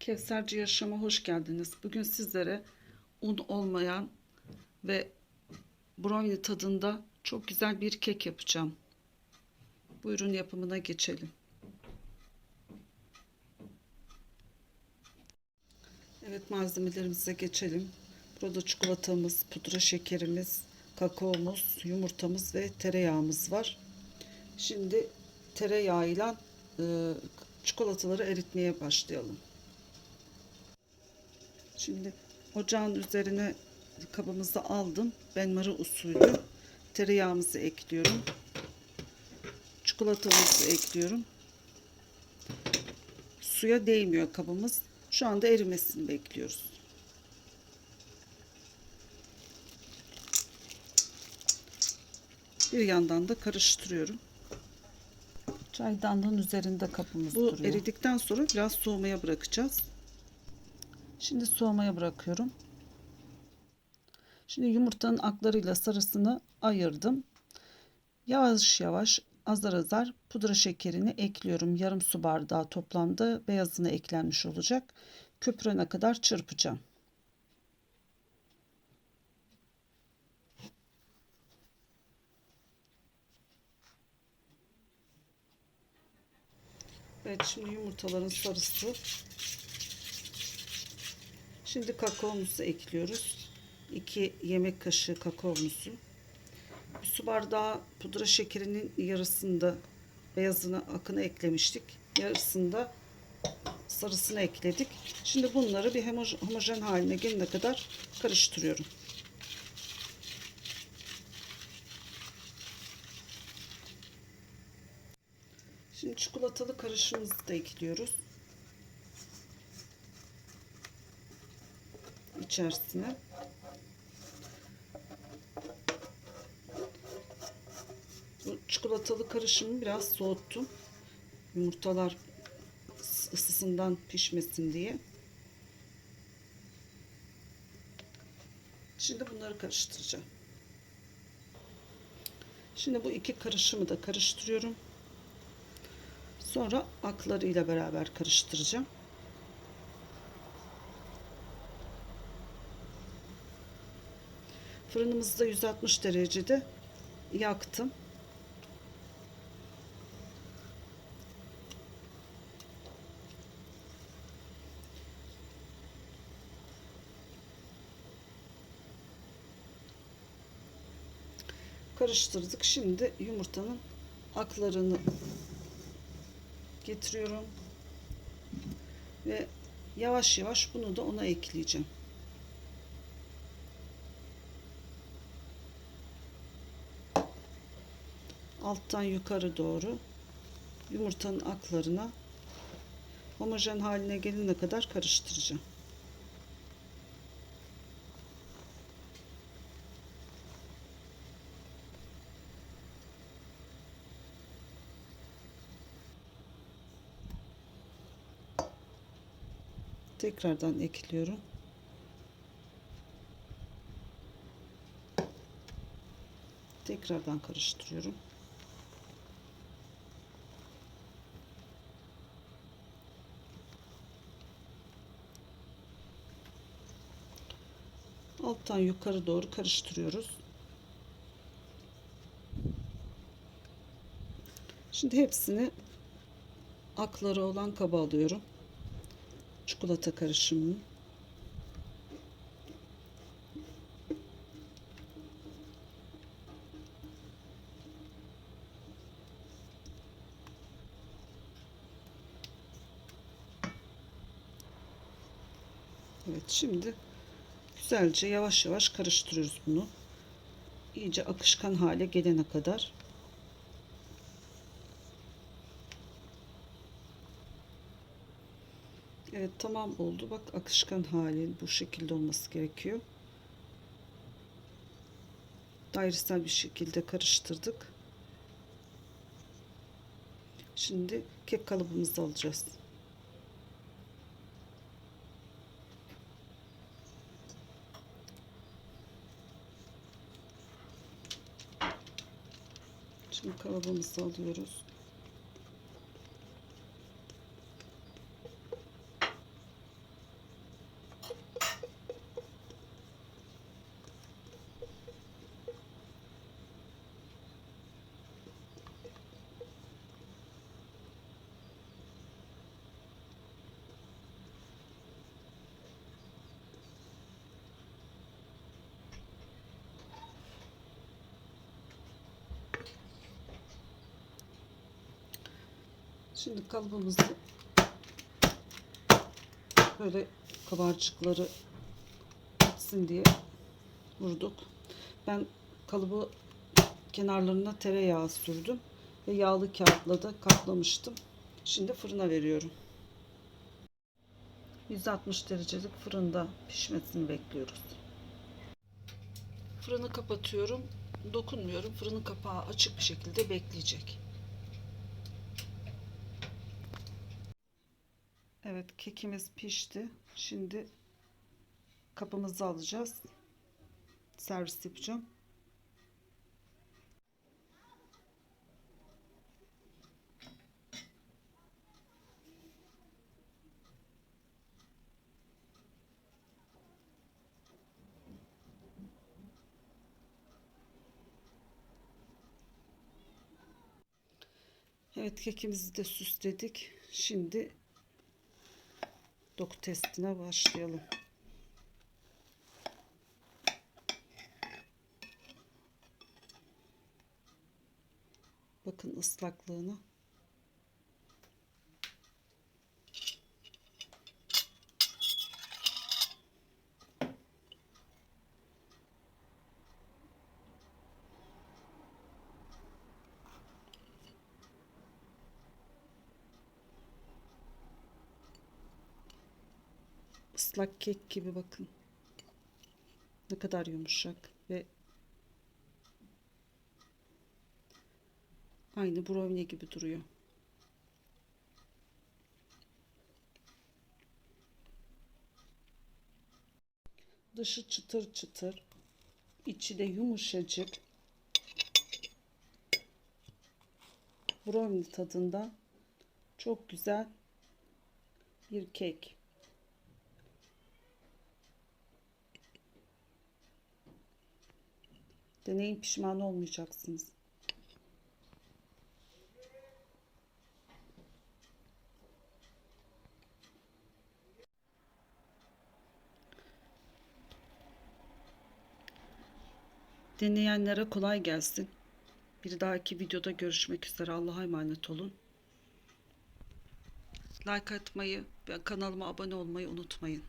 Kevserci Yaşam'a hoş geldiniz. Bugün sizlere un olmayan ve brownie tadında çok güzel bir kek yapacağım. Buyurun yapımına geçelim. Evet malzemelerimize geçelim. Burada çikolatamız, pudra şekerimiz, kakaomuz, yumurtamız ve tereyağımız var. Şimdi tereyağıyla e, çikolataları eritmeye başlayalım. Şimdi ocağın üzerine kabımızı aldım. Benmari usulü tereyağımızı ekliyorum. Çikolatamızı ekliyorum. Suya değmiyor kabımız. Şu anda erimesini bekliyoruz. Bir yandan da karıştırıyorum. Çaydanlığın üzerinde kapımız Bu duruyor. eridikten sonra biraz soğumaya bırakacağız. Şimdi soğumaya bırakıyorum. Şimdi yumurtanın aklarıyla sarısını ayırdım. Yavaş yavaş azar azar pudra şekerini ekliyorum. Yarım su bardağı toplamda beyazına eklenmiş olacak. Köpürene kadar çırpacağım. Evet şimdi yumurtaların sarısı Şimdi kakaomuzu ekliyoruz. 2 yemek kaşığı kakaomuzu. Bir su bardağı pudra şekerinin yarısında beyazını akını eklemiştik. Yarısında sarısını ekledik. Şimdi bunları bir homojen haline gelene kadar karıştırıyorum. Şimdi çikolatalı karışımımızı da ekliyoruz. İçerisine. Bu çikolatalı karışımı biraz soğuttum. Yumurtalar ısısından pişmesin diye. Şimdi bunları karıştıracağım. Şimdi bu iki karışımı da karıştırıyorum. Sonra aklarıyla beraber karıştıracağım. Fırınımızı da 160 derecede yaktım. Karıştırdık. Şimdi yumurtanın aklarını getiriyorum. Ve yavaş yavaş bunu da ona ekleyeceğim. Alttan yukarı doğru yumurtanın aklarına homojen haline gelene kadar karıştıracağım. Tekrardan ekliyorum. Tekrardan karıştırıyorum. Alttan yukarı doğru karıştırıyoruz. Şimdi hepsini akları olan kaba alıyorum. Çikolata karışımını. Evet şimdi güzelce yavaş yavaş karıştırıyoruz bunu. İyice akışkan hale gelene kadar. Evet tamam oldu. Bak akışkan hali bu şekilde olması gerekiyor. Dairesel bir şekilde karıştırdık. Şimdi kek kalıbımızı alacağız. Şimdi kalıbımızı alıyoruz. Şimdi kalıbımızı böyle kabarcıkları gitsin diye vurduk. Ben kalıbı kenarlarına tereyağı sürdüm ve yağlı kağıtla da kaplamıştım. Şimdi fırına veriyorum. 160 derecelik fırında pişmesini bekliyoruz. Fırını kapatıyorum. Dokunmuyorum. Fırının kapağı açık bir şekilde bekleyecek. Evet kekimiz pişti. Şimdi kapımızı alacağız. Servis yapacağım. Evet kekimizi de süsledik. Şimdi doku testine başlayalım. Bakın ıslaklığına. Islak kek gibi bakın. Ne kadar yumuşak ve aynı brownie gibi duruyor. Dışı çıtır çıtır, içi de yumuşacık. Brownie tadında çok güzel bir kek. Deneyin pişman olmayacaksınız. Deneyenlere kolay gelsin. Bir dahaki videoda görüşmek üzere. Allah'a emanet olun. Like atmayı ve kanalıma abone olmayı unutmayın.